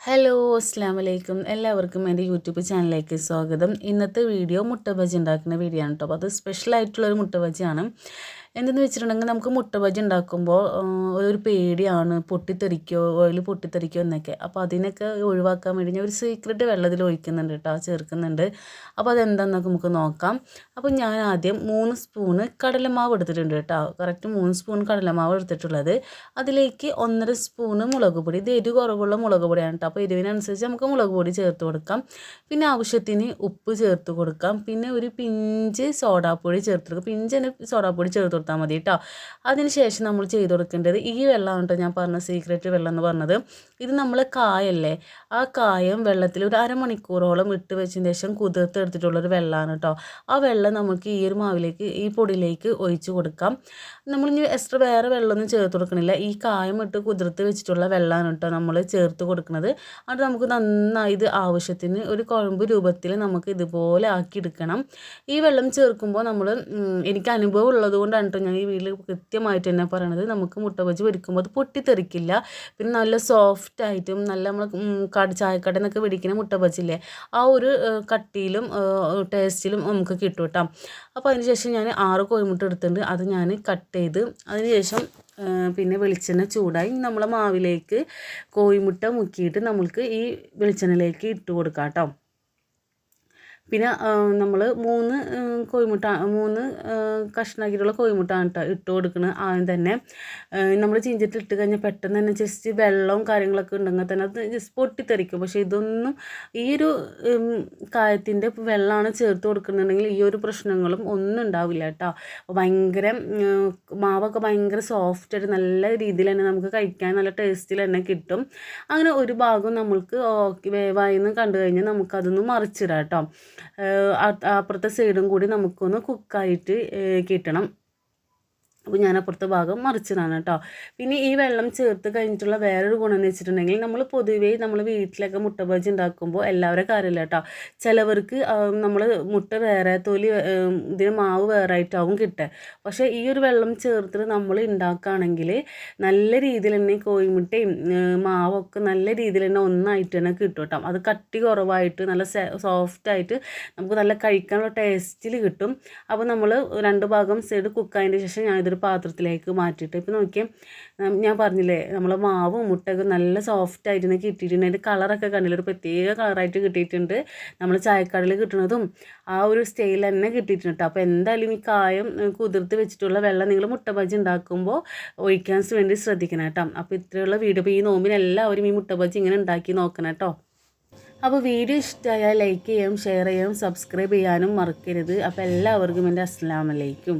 Hello അസ്സാം വലൈക്കും എല്ലാവർക്കും എന്റെ യൂട്യൂബ് ചാനലിലേക്ക് സ്വാഗതം. ഇന്നത്തെ വീഡിയോ മുട്ട ബജി ഉണ്ടാക്കുന്ന വീഡിയോ ആണ് കേട്ടോ അപ്പോൾ അത് സ്പെഷ്യൽ ആയിട്ടുള്ളൊരു മുട്ട ബജിയാണ്. എന്തെന്ന് വെച്ചിട്ടുണ്ടെങ്കിൽ നമുക്ക് മുട്ട ബജി ഉണ്ടാക്കുമ്പോൾ ഒരു പേടിയാണ് പൊട്ടിത്തെറിക്കോ ഓയിൽ പൊട്ടിത്തെറിക്കോ എന്നൊക്കെ. അപ്പോൾ അതിനൊക്കെ ഒഴിവാക്കാൻ വേണ്ടി ഞാൻ ഒരു സീക്രട്ട് വെള്ളത്തിൽ ഒഴിക്കുന്നുണ്ട് കേട്ടോ ചേർക്കുന്നുണ്ട്. അപ്പോൾ അതെന്താണെന്നൊക്കെ നമുക്ക് നോക്കാം. അപ്പോൾ ഞാൻ ആദ്യം മൂന്ന് സ്പൂണ് കടലമാവ് എടുത്തിട്ടുണ്ട് കേട്ടോ കറക്റ്റ് മൂന്ന് സ്പൂൺ കടലമാവ് എടുത്തിട്ടുള്ളത്. അതിലേക്ക് ഒന്നര സ്പൂണ് മുളക് പൊടി. ഇത് എരിവ് കുറവുള്ള മുളക് പൊടിയാണ് കേട്ടോ അപ്പോൾ എരിവിനനുസരിച്ച് നമുക്ക് മുളക് പൊടി ചേർത്ത് കൊടുക്കാം. പിന്നെ ആവശ്യത്തിന് ഉപ്പ് ചേർത്ത് കൊടുക്കാം. പിന്നെ ഒരു പിഞ്ച് സോഡാപ്പൊടി ചേർത്ത് കൊടുക്കാം. പിഞ്ചിന് സോഡാപ്പൊടി ചേർത്ത് കൊടുത്താൽ മതി കേട്ടോ അതിന് ശേഷം നമ്മൾ ചെയ്ത് കൊടുക്കേണ്ടത് ഈ വെള്ളമാണ് കേട്ടോ ഞാൻ പറഞ്ഞ സീക്രട്ട് വെള്ളം എന്ന് പറഞ്ഞത്. ഇത് നമ്മൾ കായല്ലേ? ആ കായം വെള്ളത്തിൽ ഒരു അരമണിക്കൂറോളം ഇട്ട് വെച്ചതിന് ശേഷം കുതിർത്തെടുത്തിട്ടുള്ളൊരു വെള്ളമാണ് കേട്ടോ ആ വെള്ളം നമുക്ക് ഈ ഒരു മാവിലേക്ക് ഈ പൊടിയിലേക്ക് ഒഴിച്ച് കൊടുക്കാം. നമ്മൾ ഇനി എക്സ്ട്രാ വേറെ വെള്ളമൊന്നും ചേർത്ത് കൊടുക്കണില്ല. ഈ കായം ഇട്ട് കുതിർത്ത് വെച്ചിട്ടുള്ള വെള്ളമാണ് കേട്ടോ നമ്മൾ ചേർത്ത് കൊടുക്കുന്നത് അത് നമുക്ക് നന്നായി ഇത് ആവശ്യത്തിന് ഒരു കുഴമ്പ് രൂപത്തിൽ നമുക്ക് ഇതുപോലെ ആക്കി എടുക്കണം. ഈ വെള്ളം ചേർക്കുമ്പോൾ നമ്മൾ എനിക്ക് അനുഭവം ഉള്ളത് കൊണ്ടാണ് കേട്ടോ ഞാൻ ഈ വീട്ടിൽ കൃത്യമായിട്ട് തന്നെ പറയണത് നമുക്ക് മുട്ട ബജി പൊരിക്കുമ്പോൾ അത് പൊട്ടിത്തെറിക്കില്ല. പിന്നെ നല്ല സോഫ്റ്റ് ആയിട്ടും നല്ല നമ്മൾ കട ചായക്കടയിൽ നിന്നൊക്കെ പിടിക്കുന്ന മുട്ട ബജില്ലേ ആ ഒരു കട്ടിയിലും ടേസ്റ്റിലും നമുക്ക് കിട്ടും കേട്ടോ അപ്പോൾ അതിന് ശേഷം ഞാൻ ആറ് കോഴിമുട്ട എടുത്തിട്ടുണ്ട്. അത് ഞാൻ കട്ട് ചെയ്ത് അതിന് ശേഷം പിന്നെ വെളിച്ചെണ്ണ ചൂടായി നമ്മളെ മാവിലേക്ക് കോഴിമുട്ട മുക്കിയിട്ട് നമ്മൾക്ക് ഈ വെളിച്ചെണ്ണയിലേക്ക് ഇട്ട് കൊടുക്കാം കേട്ടോ പിന്നെ നമ്മൾ മൂന്ന് കോഴിമുട്ട മൂന്ന് ആ, കഷ്ണാക്കിയിട്ടുള്ള കോഴിമുട്ടയാണ് കേട്ടോ ഇട്ട് കൊടുക്കുന്നത് ആദ്യം തന്നെ. നമ്മൾ ചീഞ്ചിട്ട് ഇട്ട് കഴിഞ്ഞാൽ പെട്ടെന്ന് തന്നെ ജസ്റ്റ് വെള്ളവും കാര്യങ്ങളൊക്കെ ഉണ്ടെങ്കിൽ തന്നെ അത് ജസ്റ്റ് പൊട്ടിത്തെറിക്കും. പക്ഷേ ഇതൊന്നും ഈ ഒരു കായത്തിന്റെ വെള്ളമാണ് ചേർത്ത് കൊടുക്കുന്നുണ്ടെങ്കിൽ ഈ ഒരു പ്രശ്നങ്ങളും ഒന്നും ഉണ്ടാവില്ല കേട്ടോ ഭയങ്കര മാവൊക്കെ ഭയങ്കര സോഫ്റ്റ് ആയിട്ട് നല്ല രീതിയിൽ തന്നെ നമുക്ക് കഴിക്കാൻ നല്ല ടേസ്റ്റിൽ തന്നെ കിട്ടും. അങ്ങനെ ഒരു ഭാഗം നമ്മൾക്ക് ഓക്കെ വേവായെന്ന് കണ്ടു കഴിഞ്ഞാൽ നമുക്കതൊന്ന് മറിച്ചിടാം കേട്ടോ അപ്പുറത്തെ സൈഡും കൂടി നമുക്കൊന്ന് കുക്കായിട്ട് കിട്ടണം. അപ്പോൾ ഞാൻ അപ്പുറത്തെ ഭാഗം മറിച്ചതാണ് കേട്ടോ. പിന്നെ ഈ വെള്ളം ചേർത്ത് കഴിഞ്ഞിട്ടുള്ള വേറൊരു ഗുണം എന്ന് വെച്ചിട്ടുണ്ടെങ്കിൽ നമ്മൾ പൊതുവേ നമ്മൾ വീട്ടിലൊക്കെ മുട്ട ബജി ഉണ്ടാക്കുമ്പോൾ എല്ലാവരും കാര്യമില്ല കേട്ടോ. ചിലവർക്ക് നമ്മൾ മുട്ട വേറെ തൊലി ഇതിന് മാവ് വേറെ ആയിട്ടാവും കിട്ടുക പക്ഷേ ഈ ഒരു വെള്ളം ചേർത്തിട്ട് നമ്മൾ ഉണ്ടാക്കുകയാണെങ്കിൽ നല്ല രീതിയിൽ തന്നെ കോഴിമുട്ടയും മാവൊക്കെ നല്ല രീതിയിൽ തന്നെ ഒന്നായിട്ട് തന്നെ കിട്ടും കേട്ടോ. അത് കട്ടി കുറവായിട്ട് നല്ല സോഫ്റ്റ് ആയിട്ട് നമുക്ക് നല്ല കഴിക്കാനുള്ള ടേസ്റ്റിൽ കിട്ടും. അപ്പോൾ നമ്മൾ രണ്ട് ഭാഗം സൈഡ് കുക്കായതിന്റെ ശേഷം ഞാൻ ഇതൊരു പാത്രത്തിലേക്ക് മാറ്റിയിട്ട്. ഇപ്പോൾ നോക്കിയാൽ ഞാൻ പറഞ്ഞില്ലേ നമ്മൾ മാവും മുട്ടയൊക്കെ നല്ല സോഫ്റ്റ് ആയിട്ട് കിട്ടിയിട്ടുണ്ട്. അതിന്റെ കളറൊക്കെ കണ്ടില്ല ഒരു പ്രത്യേക കളറായിട്ട് കിട്ടിയിട്ടുണ്ട്. നമ്മൾ ചായക്കടയിൽ കിട്ടുന്നതും ആ ഒരു സ്റ്റൈൽ തന്നെ കിട്ടിയിട്ടുണ്ട് കേട്ടോ അപ്പോൾ എന്തായാലും ഈ കായം കുതിർത്ത് വെച്ചിട്ടുള്ള വെള്ളം നിങ്ങൾ മുട്ട ബജി ഉണ്ടാക്കുമ്പോൾ ഒഴിക്കാൻ വേണ്ടി ശ്രദ്ധിക്കണം കേട്ടോ അപ്പോൾ ഇത്രയുള്ള വീഡിയോ. ഇപ്പോൾ ഈ നോമ്പിന് എല്ലാവരും ഈ മുട്ട ബജി ഇങ്ങനെ ഉണ്ടാക്കി നോക്കണം കേട്ടോ അപ്പോൾ വീഡിയോ ഇഷ്ടമായാൽ ലൈക്ക് ചെയ്യാം ഷെയർ ചെയ്യാം സബ്സ്ക്രൈബ് ചെയ്യാനും മറക്കരുത്. അപ്പോൾ എല്ലാവർക്കും എന്റെ അസ്സലാമലൈക്കും